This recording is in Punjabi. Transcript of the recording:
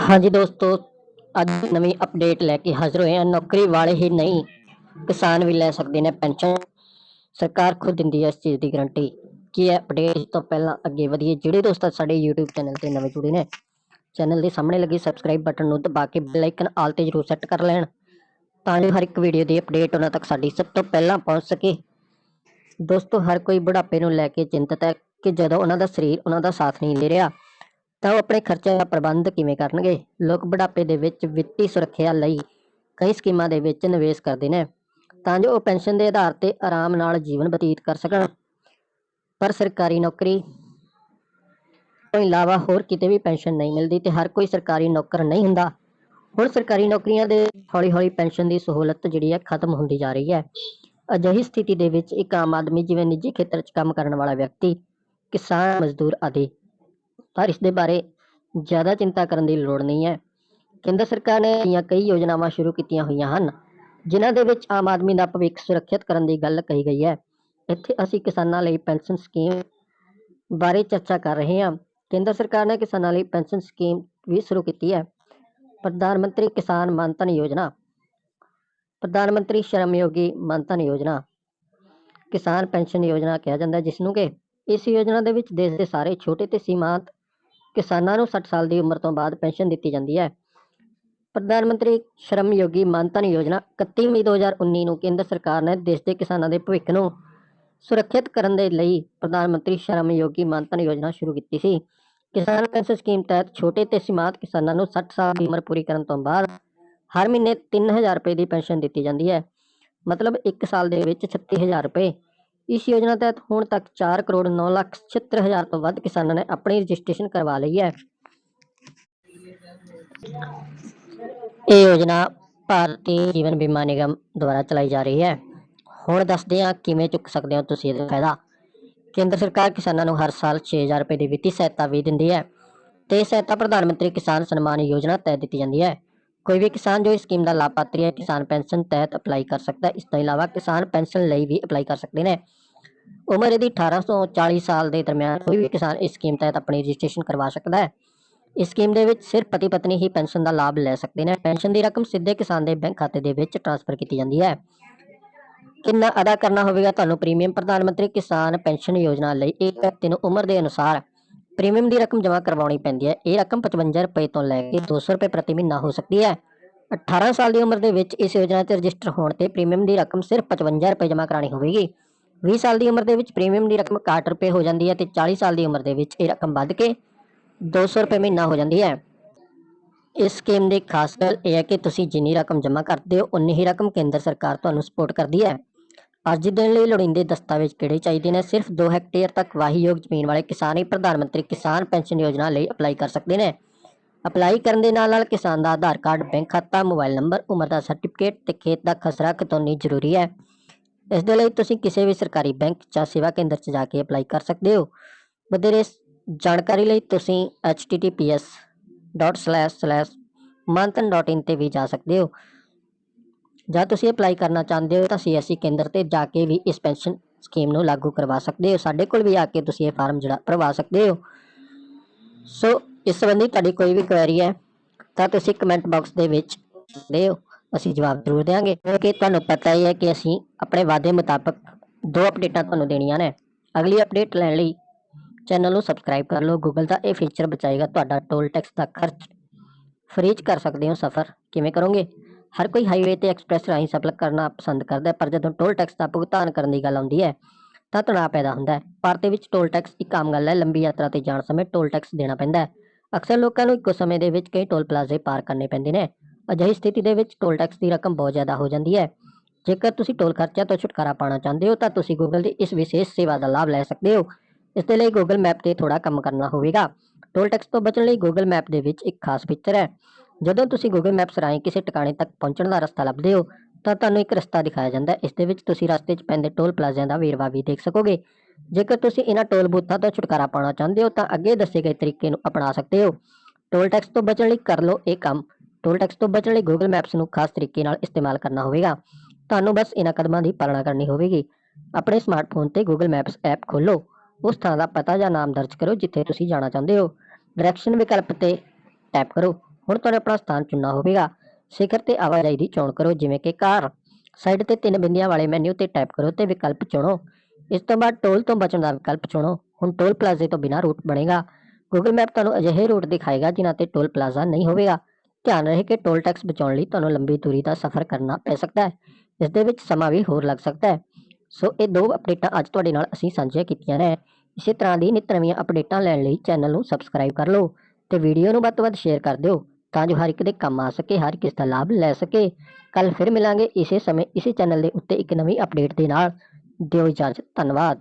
ਹਾਂਜੀ ਦੋਸਤੋ, ਅੱਜ ਨਵੀਂ ਅਪਡੇਟ ਲੈ ਕੇ ਹਾਜ਼ਰ ਹੋਏ ਹਾਂ। ਨੌਕਰੀ ਵਾਲੇ ਹੀ ਨਹੀਂ, ਕਿਸਾਨ ਵੀ ਲੈ ਸਕਦੇ ਨੇ ਪੈਨਸ਼ਨ। ਸਰਕਾਰ ਖੁਦ ਦਿੰਦੀ ਹੈ ਇਸ ਚੀਜ਼ ਦੀ ਗਾਰੰਟੀ ਕੀ ਹੈ ਅਪਡੇਟ ਇਸ ਤੋਂ ਪਹਿਲਾਂ ਅੱਗੇ ਵਧੀਏ। ਜਿਹੜੇ ਦੋਸਤ ਸਾਡੇ YouTube ਚੈਨਲ ਤੇ ਨਵੇਂ ਜੁੜੇ ਨੇ ਚੈਨਲ ਦੇ ਸਾਹਮਣੇ ਲੱਗੇ ਸਬਸਕ੍ਰਾਈਬ ਬਟਨ ਨੂੰ ਦਬਾ ਕੇ ਬੈਲ ਆਈਕਨ ਆਲ ਤੇ ਜ਼ਰੂਰ ਸੈੱਟ ਕਰ ਲੈਣ, ਤਾਂ ਜੋ ਹਰ ਇੱਕ ਵੀਡੀਓ ਦੀ ਅਪਡੇਟ ਉਹਨਾਂ ਤੱਕ ਸਾਡੀ ਸਭ ਤੋਂ ਪਹਿਲਾਂ ਪਹੁੰਚ ਸਕੇ। ਦੋਸਤੋ, ਹਰ ਕੋਈ ਬੁਢਾਪੇ ਨੂੰ ਲੈ ਕੇ ਚਿੰਤਤ ਹੈ ਕਿ ਜਦੋਂ ਉਹਨਾਂ ਦਾ ਸਰੀਰ ਉਹਨਾਂ ਦਾ ਸਾਥ ਨਹੀਂ ਦੇ ਰਿਹਾ ਤਾਂ ਉਹ ਆਪਣੇ ਖਰਚੇ ਦਾ ਪ੍ਰਬੰਧ ਕਿਵੇਂ ਕਰਨਗੇ? ਲੋਕ ਬੁਢਾਪੇ ਦੇ ਵਿੱਚ ਵਿੱਤੀ ਸੁਰੱਖਿਆ ਲਈ ਕਈ ਸਕੀਮਾਂ ਦੇ ਵਿੱਚ ਨਿਵੇਸ਼ ਕਰਦੇ ਨੇ। ਤਾਂ ਜੋ ਉਹ ਪੈਨਸ਼ਨ ਦੇ ਆਧਾਰ ਤੇ ਆਰਾਮ ਨਾਲ ਜੀਵਨ ਬਤੀਤ ਕਰ ਸਕਣ। ਪਰ ਸਰਕਾਰੀ ਨੌਕਰੀ ਤੋਂ ਇਲਾਵਾ ਹੋਰ ਕਿਤੇ ਵੀ ਪੈਨਸ਼ਨ ਨਹੀਂ ਮਿਲਦੀ ਤੇ ਹਰ ਕੋਈ ਸਰਕਾਰੀ ਨੌਕਰ ਨਹੀਂ ਹੁੰਦਾ। ਹੁਣ ਸਰਕਾਰੀ ਨੌਕਰੀਆਂ ਦੇ ਹੌਲੀ-ਹੌਲੀ ਪੈਨਸ਼ਨ ਦੀ ਸਹੂਲਤ ਜਿਹੜੀ ਹੈ ਖਤਮ ਹੁੰਦੀ ਜਾ ਰਹੀ ਹੈ। ਅਜਿਹੀ ਸਥਿਤੀ ਦੇ ਵਿੱਚ ਇੱਕ ਆਮ ਆਦਮੀ, ਜਿਵੇਂ ਨਿੱਜੀ ਖੇਤਰ 'ਚ ਕੰਮ ਕਰਨ ਵਾਲਾ ਵਿਅਕਤੀ, ਕਿਸਾਨ, ਮਜ਼ਦੂਰ ਆਦਿ ਪਰ ਇਸ ਦੇ ਬਾਰੇ ਜ਼ਿਆਦਾ ਚਿੰਤਾ ਕਰਨ ਦੀ ਲੋੜ ਨਹੀਂ ਹੈ। ਕੇਂਦਰ ਸਰਕਾਰ ਨੇ ਅਜਿਹੀਆਂ ਕਈ ਯੋਜਨਾਵਾਂ ਸ਼ੁਰੂ ਕੀਤੀਆਂ ਹੋਈਆਂ ਹਨ, ਜਿਨ੍ਹਾਂ ਦੇ ਵਿੱਚ ਆਮ ਆਦਮੀ ਦਾ ਭਵਿੱਖ ਸੁਰੱਖਿਅਤ ਕਰਨ ਦੀ ਗੱਲ ਕਹੀ ਗਈ ਹੈ। ਇੱਥੇ ਅਸੀਂ ਕਿਸਾਨਾਂ ਲਈ ਪੈਨਸ਼ਨ ਸਕੀਮ ਬਾਰੇ ਚਰਚਾ ਕਰ ਰਹੇ ਹਾਂ। ਕੇਂਦਰ ਸਰਕਾਰ ਨੇ ਕਿਸਾਨਾਂ ਲਈ ਪੈਨਸ਼ਨ ਸਕੀਮ ਵੀ ਸ਼ੁਰੂ ਕੀਤੀ ਹੈ। ਪ੍ਰਧਾਨ ਮੰਤਰੀ ਕਿਸਾਨ ਮਾਨਧਨ ਯੋਜਨਾ, ਪ੍ਰਧਾਨ ਮੰਤਰੀ ਸ਼ਰਮ ਯੋਗੀ ਮਾਨਧਨ ਯੋਜਨਾ, ਕਿਸਾਨ ਪੈਨਸ਼ਨ ਯੋਜਨਾ ਕਿਹਾ ਜਾਂਦਾ ਜਿਸ ਨੂੰ ਕਿ ਇਸ ਯੋਜਨਾ ਦੇ ਵਿੱਚ ਦੇਸ਼ ਦੇ ਸਾਰੇ ਛੋਟੇ ਤੇ ਸੀਮਾਂਤ ਕਿਸਾਨਾਂ ਨੂੰ 60 ਸਾਲ ਦੀ ਉਮਰ ਤੋਂ ਬਾਅਦ ਪੈਨਸ਼ਨ ਦਿੱਤੀ ਜਾਂਦੀ ਹੈ। ਪ੍ਰਧਾਨ ਮੰਤਰੀ ਸ਼ਰਮ ਯੋਗੀ ਮਾਨਧਨ ਯੋਜਨਾ 31 ਮਈ 2019 ਨੂੰ ਕੇਂਦਰ ਸਰਕਾਰ ਨੇ ਦੇਸ਼ ਦੇ ਕਿਸਾਨਾਂ ਦੇ ਭਵਿੱਖ ਨੂੰ ਸੁਰੱਖਿਅਤ ਕਰਨ ਦੇ ਲਈ ਪ੍ਰਧਾਨ ਮੰਤਰੀ ਸ਼ਰਮ ਯੋਗੀ ਮਾਨਧਨ ਯੋਜਨਾ ਸ਼ੁਰੂ ਕੀਤੀ ਸੀ। ਕਿਸਾਨ ਪੈਨਸ਼ਨ ਸਕੀਮ ਤਹਿਤ ਛੋਟੇ ਤੇ ਸੀਮਾਂਤ ਕਿਸਾਨਾਂ ਨੂੰ 60 ਸਾਲ ਦੀ ਉਮਰ ਪੂਰੀ ਕਰਨ ਤੋਂ ਬਾਅਦ ਹਰ ਮਹੀਨੇ 3000 ਰੁਪਏ ਦੀ ਪੈਨਸ਼ਨ ਦਿੱਤੀ ਜਾਂਦੀ ਹੈ। ਮਤਲਬ 1 ਸਾਲ ਦੇ ਵਿੱਚ 36000 ਰੁਪਏ। ਇਸ ਯੋਜਨਾ ਤਹਿਤ ਹੁਣ ਤੱਕ 4 ਕਰੋੜ 9 ਲੱਖ 76 ਹਜ਼ਾਰ ਤੋਂ ਵੱਧ ਕਿਸਾਨਾਂ ਨੇ ਆਪਣੀ ਰਜਿਸਟ੍ਰੇਸ਼ਨ ਕਰਵਾ ਲਈ ਹੈ। ਇਹ ਯੋਜਨਾ ਭਾਰਤੀ ਜੀਵਨ ਬੀਮਾ ਨਿਗਮ ਦੁਆਰਾ ਚਲਾਈ ਜਾ ਰਹੀ ਹੈ। ਹੁਣ ਦੱਸਦੇ ਹਾਂ ਕਿਵੇਂ ਚੁੱਕ ਸਕਦੇ ਹੋ ਤੁਸੀਂ ਇਹਦਾ ਫਾਇਦਾ। ਕੇਂਦਰ ਸਰਕਾਰ ਕਿਸਾਨਾਂ ਨੂੰ ਹਰ ਸਾਲ 6000 ਰੁਪਏ ਦੀ ਵਿੱਤੀ ਸਹਾਇਤਾ ਵੀ ਦਿੰਦੀ ਹੈ ਤੇ ਸਹਾਇਤਾ ਪ੍ਰਧਾਨ ਮੰਤਰੀ ਕਿਸਾਨ ਸਨਮਾਨ ਯੋਜਨਾ ਤਹਿਤ ਦਿੱਤੀ ਜਾਂਦੀ ਹੈ। ਕੋਈ ਵੀ ਕਿਸਾਨ ਜੋ ਇਸ ਸਕੀਮ ਦਾ ਲਾਭਪਾਤਰੀ ਹੈ, ਕਿਸਾਨ ਪੈਨਸ਼ਨ ਤਹਿਤ ਅਪਲਾਈ ਕਰ ਸਕਦਾ ਹੈ। ਇਸ ਤੋਂ ਇਲਾਵਾ ਕਿਸਾਨ ਪੈਨਸ਼ਨ ਲਈ ਵੀ ਅਪਲਾਈ ਕਰ ਸਕਦੇ ਨੇ। ਉਮਰ ਇਹਦੀ 18 ਤੋਂ 40 ਸਾਲ ਦੇ ਦਰਮਿਆਨ ਕੋਈ ਵੀ ਕਿਸਾਨ ਇਸ ਸਕੀਮ ਤਹਿਤ ਆਪਣੀ ਰਜਿਸਟ੍ਰੇਸ਼ਨ ਕਰਵਾ ਸਕਦਾ ਹੈ। ਇਸ ਸਕੀਮ ਦੇ ਵਿੱਚ ਸਿਰਫ ਪਤੀ ਪਤਨੀ ਹੀ ਪੈਨਸ਼ਨ ਦਾ ਲਾਭ ਲੈ ਸਕਦੇ ਨੇ। ਪੈਨਸ਼ਨ ਦੀ ਰਕਮ ਸਿੱਧੇ ਕਿਸਾਨ ਦੇ ਬੈਂਕ ਖਾਤੇ ਦੇ ਵਿੱਚ ਟ੍ਰਾਂਸਫਰ ਕੀਤੀ ਜਾਂਦੀ ਹੈ। ਕਿੰਨਾ ਅਦਾ ਕਰਨਾ ਹੋਵੇਗਾ ਤੁਹਾਨੂੰ? ਪ੍ਰੀਮੀਅਮ ਪ੍ਰਧਾਨ ਮੰਤਰੀ ਕਿਸਾਨ ਪੈਨਸ਼ਨ ਯੋਜਨਾ ਲਈ ਇੱਕ ਵਿਅਕਤੀ ਨੂੰ ਉਮਰ ਦੇ ਅਨੁਸਾਰ ਪ੍ਰੀਮੀਅਮ ਦੀ ਰਕਮ ਜਮ੍ਹਾਂ ਕਰਵਾਉਣੀ ਪੈਂਦੀ ਹੈ। ਇਹ ਰਕਮ 55 ਰੁਪਏ ਤੋਂ ਲੈ ਕੇ 200 ਰੁਪਏ ਪ੍ਰਤੀ ਮਹੀਨਾ ਹੋ ਸਕਦੀ ਹੈ। 18 ਸਾਲ ਦੀ ਉਮਰ ਦੇ ਵਿੱਚ ਇਸ ਯੋਜਨਾ ਤੇ ਰਜਿਸਟਰ ਹੋਣ ਤੇ ਪ੍ਰੀਮੀਅਮ ਦੀ ਰਕਮ ਸਿਰਫ 55 ਰੁਪਏ ਜਮ੍ਹਾਂ ਕਰਾਣੀ ਹੋਵੇਗੀ। 20 ਸਾਲ ਦੀ ਉਮਰ ਦੇ ਵਿੱਚ ਪ੍ਰੀਮੀਅਮ ਦੀ ਰਕਮ 61 ਰੁਪਏ ਹੋ ਜਾਂਦੀ ਹੈ ਤੇ 40 ਸਾਲ ਦੀ ਉਮਰ ਦੇ ਵਿੱਚ ਇਹ ਰਕਮ ਵੱਧ ਕੇ 200 ਰੁਪਏ ਮਹੀਨਾ ਹੋ ਜਾਂਦੀ ਹੈ। ਇਸ ਸਕੀਮ ਦੀ ਖਾਸ ਗੱਲ ਇਹ ਹੈ ਕਿ ਤੁਸੀਂ ਜਿੰਨੀ ਰਕਮ ਜਮ੍ਹਾਂ ਕਰਦੇ ਹੋ ਉਨੀ ਹੀ ਰਕਮ ਕੇਂਦਰ ਸਰਕਾਰ ਤੁਹਾਨੂੰ ਸਪੋਰਟ ਕਰਦੀ ਹੈ। ਅਰਜ਼ੀ ਦੇਣ ਲਈ ਲੋੜੀਂਦੇ ਦਸਤਾਵੇਜ਼ ਕਿਹੜੇ ਚਾਹੀਦੇ ਨੇ? ਸਿਰਫ 2 ਹੈਕਟੇਅਰ ਤੱਕ ਵਾਹੀਯੋਗ ਜ਼ਮੀਨ ਵਾਲੇ ਕਿਸਾਨ ਹੀ ਪ੍ਰਧਾਨ ਮੰਤਰੀ ਕਿਸਾਨ ਪੈਨਸ਼ਨ ਯੋਜਨਾ ਲਈ ਅਪਲਾਈ ਕਰ ਸਕਦੇ ਨੇ। ਅਪਲਾਈ ਕਰਨ ਦੇ ਨਾਲ ਨਾਲ ਕਿਸਾਨ ਦਾ ਆਧਾਰ ਕਾਰਡ, ਬੈਂਕ ਖਾਤਾ, ਮੋਬਾਈਲ ਨੰਬਰ, ਉਮਰ ਦਾ ਸਰਟੀਫਿਕੇਟ ਤੇ ਖੇਤ ਦਾ ਖਸਰਾ ਖਤੋਨੀ ਜ਼ਰੂਰੀ ਹੈ। ਇਸ ਦੇ ਲਈ ਤੁਸੀਂ ਕਿਸੇ ਵੀ ਸਰਕਾਰੀ ਬੈਂਕ ਜਾਂ ਸੇਵਾ ਕੇਂਦਰ 'ਚ ਜਾ ਕੇ ਅਪਲਾਈ ਕਰ ਸਕਦੇ ਹੋ। ਵਧੇਰੇ ਜਾਣਕਾਰੀ ਲਈ ਤੁਸੀਂ https://manthan.in ਤੇ ਵੀ ਜਾ ਸਕਦੇ ਹੋ। ਜਾਂ ਤੁਸੀਂ ਅਪਲਾਈ ਕਰਨਾ ਚਾਹੁੰਦੇ ਹੋ ਤਾਂ ਸੀਐਸਸੀ ਕੇਂਦਰ ਤੇ ਜਾ ਕੇ ਵੀ ਇਸ ਪੈਨਸ਼ਨ ਸਕੀਮ ਨੂੰ ਲਾਗੂ ਕਰਵਾ ਸਕਦੇ ਹੋ। ਸਾਡੇ ਕੋਲ ਵੀ ਆ ਕੇ ਤੁਸੀਂ ਇਹ ਫਾਰਮ ਜਿਹੜਾ ਭਰਵਾ ਸਕਦੇ ਹੋ। ਸੋ ਇਸ ਸੰਬੰਧੀ ਤੁਹਾਡੀ ਕੋਈ ਵੀ ਕੁਐਰੀ ਹੈ ਤਾਂ ਤੁਸੀਂ ਕਮੈਂਟ ਬਾਕਸ ਦੇ ਵਿੱਚ ਦਿਓ ਅਸੀਂ ਜਵਾਬ ਜ਼ਰੂਰ ਦੇਵਾਂਗੇ ਕਿਉਂਕਿ ਤੁਹਾਨੂੰ ਪਤਾ ਹੀ ਹੈ ਕਿ ਅਸੀਂ ਆਪਣੇ ਵਾਅਦੇ ਮੁਤਾਬਕ ਦੋ ਅਪਡੇਟਾਂ ਤੁਹਾਨੂੰ ਦੇਣੀਆਂ ਨੇ। ਅਗਲੀ ਅਪਡੇਟ ਲੈਣ ਲਈ ਚੈਨਲ ਨੂੰ ਸਬਸਕ੍ਰਾਈਬ ਕਰ ਲਓ। ਗੂਗਲ ਦਾ ਇਹ ਫੀਚਰ ਬਚਾਏਗਾ। ਤੁਹਾਡਾ ਟੋਲ ਟੈਕਸ ਦਾ ਖਰਚ ਫ੍ਰੀ 'ਚ ਕਰ ਸਕਦੇ ਹੋ ਸਫ਼ਰ। ਕਿਵੇਂ ਕਰੋਗੇ? ਹਰ ਕੋਈ ਹਾਈਵੇ ਤੇ ਐਕਸਪ੍ਰੈਸ ਰਾਹੀਂ ਸਫ਼ਰ ਕਰਨਾ ਪਸੰਦ ਕਰਦਾ ਹੈ, ਪਰ ਜਦੋਂ ਟੋਲ ਟੈਕਸ ਦਾ ਭੁਗਤਾਨ ਕਰਨ ਦੀ ਗੱਲ ਆਉਂਦੀ ਹੈ, ਤਾਂ ਤਣਾਅ ਪੈਦਾ ਹੁੰਦਾ ਹੈ। ਭਾਰਤ ਦੇ ਵਿੱਚ ਟੋਲ ਟੈਕਸ ਇੱਕ ਆਮ ਗੱਲ ਹੈ, ਲੰਬੀ ਯਾਤਰਾ ਤੇ ਜਾਣ ਸਮੇਂ ਟੋਲ ਟੈਕਸ ਦੇਣਾ ਪੈਂਦਾ ਹੈ। ਅਕਸਰ ਲੋਕਾਂ ਨੂੰ ਇੱਕੋ ਸਮੇਂ ਦੇ ਵਿੱਚ ਕਈ ਟੋਲ ਪਲਾਜ਼ੇ ਪਾਰ ਕਰਨੇ ਪੈਂਦੇ ਨੇ। ਅਜਿਹੀ ਸਥਿਤੀ ਦੇ ਵਿੱਚ ਟੋਲ ਟੈਕਸ ਦੀ ਰਕਮ ਬਹੁਤ ਜ਼ਿਆਦਾ ਹੋ ਜਾਂਦੀ ਹੈ। ਜੇਕਰ ਤੁਸੀਂ ਟੋਲ ਖਰਚਿਆਂ ਤੋਂ ਛੁਟਕਾਰਾ ਪਾਉਣਾ ਚਾਹੁੰਦੇ ਹੋ, ਤਾਂ ਤੁਸੀਂ ਗੂਗਲ ਦੀ ਇਸ ਵਿਸ਼ੇਸ਼ ਸੇਵਾ ਦਾ ਲਾਭ ਲੈ ਸਕਦੇ ਹੋ। ਇਸ ਦੇ ਲਈ ਗੂਗਲ ਮੈਪ ਤੇ ਥੋੜਾ ਕੰਮ ਕਰਨਾ ਹੋਵੇਗਾ। ਟੋਲ ਟੈਕਸ ਤੋਂ ਬਚਣ ਲਈ ਗੂਗਲ ਮੈਪ ਦੇ ਵਿੱਚ ਇੱਕ ਖਾਸ ਫੀਚਰ ਹੈ। ਜਦੋਂ ਤੁਸੀਂ ਗੂਗਲ ਮੈਪਸ ਰਾਹੀਂ ਕਿਸੇ ਟਿਕਾਣੇ ਤੱਕ ਪਹੁੰਚਣ ਦਾ ਰਸਤਾ ਲੱਭਦੇ ਹੋ, ਤਾਂ ਤੁਹਾਨੂੰ ਇੱਕ ਰਸਤਾ ਦਿਖਾਇਆ ਜਾਂਦਾ ਹੈ। ਇਸ ਦੇ ਵਿੱਚ ਤੁਸੀਂ ਰਸਤੇ 'ਚ ਪੈਂਦੇ ਟੋਲ ਪਲਾਜ਼ਿਆਂ ਦਾ ਵੇਰਵਾ ਵੀ ਦੇਖ ਸਕੋਗੇ। ਜੇਕਰ ਤੁਸੀਂ ਇਹਨਾਂ ਟੋਲ ਬੂਥਾਂ ਤੋਂ ਛੁਟਕਾਰਾ ਪਾਉਣਾ ਚਾਹੁੰਦੇ ਹੋ, ਤਾਂ ਅੱਗੇ ਦੱਸੇ ਗਏ ਤਰੀਕੇ ਨੂੰ ਅਪਣਾ ਸਕਦੇ ਹੋ। ਟੋਲ ਟੈਕਸ ਤੋਂ ਬਚਣ ਲਈ ਕਰ ਲਓ ਇਹ ਕੰਮ। ਟੋਲ ਟੈਕਸ ਤੋਂ ਬਚਣ ਲਈ ਗੂਗਲ ਮੈਪਸ ਨੂੰ ਖਾਸ ਤਰੀਕੇ ਨਾਲ ਇਸਤੇਮਾਲ ਕਰਨਾ ਹੋਵੇਗਾ। ਤੁਹਾਨੂੰ ਬਸ ਇਹਨਾਂ ਕਦਮਾਂ ਦੀ ਪਾਲਣਾ ਕਰਨੀ ਹੋਵੇਗੀ। ਆਪਣੇ ਸਮਾਰਟਫੋਨ ਤੇ ਗੂਗਲ ਮੈਪਸ ਐਪ ਖੋਲੋ ਉਸ ਥਾਂ ਦਾ ਪਤਾ ਜਾਂ ਨਾਮ ਦਰਜ ਕਰੋ ਜਿੱਥੇ ਤੁਸੀਂ ਜਾਣਾ ਚਾਹੁੰਦੇ ਹੋ। ਡਾਇਰੈਕਸ਼ਨ ਵਿਕਲਪ ਤੇ ਟੈਪ ਕਰੋ। ਹੁਣ ਤੁਹਾਨੂੰ ਆਪਣਾ ਸਥਾਨ ਚੁਣਨਾ ਹੋਵੇਗਾ। ਸਿਖਰ ਤੇ ਆਵਾਜਾਈ ਦੀ ਚੋਣ ਕਰੋ, ਜਿਵੇਂ ਕਿ ਕਾਰ। ਸਾਈਡ ਤੇ ਤਿੰਨ ਬਿੰਦੀਆਂ ਵਾਲੇ ਮੈਨੂ ਤੇ ਟੈਪ ਕਰੋ ਤੇ ਵਿਕਲਪ ਚੁਣੋ। ਇਸ ਤੋਂ ਬਾਅਦ ਟੋਲ ਤੋਂ ਬਚਣ ਦਾ ਵਿਕਲਪ ਚੁਣੋ। ਹੁਣ ਟੋਲ ਪਲਾਜ਼ੇ ਤੋਂ ਬਿਨਾਂ ਰੂਟ ਬਣੇਗਾ। ਗੂਗਲ ਮੈਪ ਤੁਹਾਨੂੰ ਅਜਿਹੇ ਰੂਟ ਦਿਖਾਏਗਾ ਜਿਨ੍ਹਾਂ ਤੇ ਟੋਲ ਪਲਾਜ਼ਾ ਨਹੀਂ ਹੋਵੇਗਾ। ਧਿਆਨ ਰਹੇ ਕਿ ਟੋਲ ਟੈਕਸ ਬਚਾਉਣ ਲਈ ਤੁਹਾਨੂੰ ਲੰਬੀ ਦੂਰੀ ਦਾ ਸਫ਼ਰ ਕਰਨਾ ਪੈ ਸਕਦਾ ਹੈ। ਇਸ ਦੇ ਵਿੱਚ ਸਮਾਂ ਵੀ ਹੋਰ ਲੱਗ ਸਕਦਾ ਹੈ। ਸੋ ਇਹ ਦੋ ਅਪਡੇਟਾਂ ਅੱਜ ਤੁਹਾਡੇ ਨਾਲ ਅਸੀਂ ਸਾਂਝੀਆਂ ਕੀਤੀਆਂ ਨੇ। ਇਸੇ ਤਰ੍ਹਾਂ ਦੀ ਨਿਤ ਨਵੀਆਂ ਅਪਡੇਟਾਂ ਲੈਣ ਲਈ ਚੈਨਲ ਨੂੰ ਸਬਸਕ੍ਰਾਈਬ ਕਰ ਲਓ ਤੇ ਵੀਡੀਓ ਨੂੰ ਵੱਧ ਤੋਂ ਵੱਧ ਸ਼ੇਅਰ ਕਰ ਦਿਓ। ਤਾਂ ਜੋ ਹਰ ਇੱਕ ਦੇ ਕੰਮ ਆ ਸਕੇ, ਹਰ ਕਿਸ ਦਾ ਲਾਭ ਲੈ ਸਕੇ। ਕੱਲ ਫਿਰ ਮਿਲਾਂਗੇ ਇਸੇ ਸਮੇਂ, ਇਸੇ ਚੈਨਲ ਦੇ ਉੱਤੇ ਇੱਕ ਨਵੀਂ ਅਪਡੇਟ ਦੇ ਨਾਲ। ਦਿਓ ਇਜਾਜ਼ਤ, ਧੰਨਵਾਦ।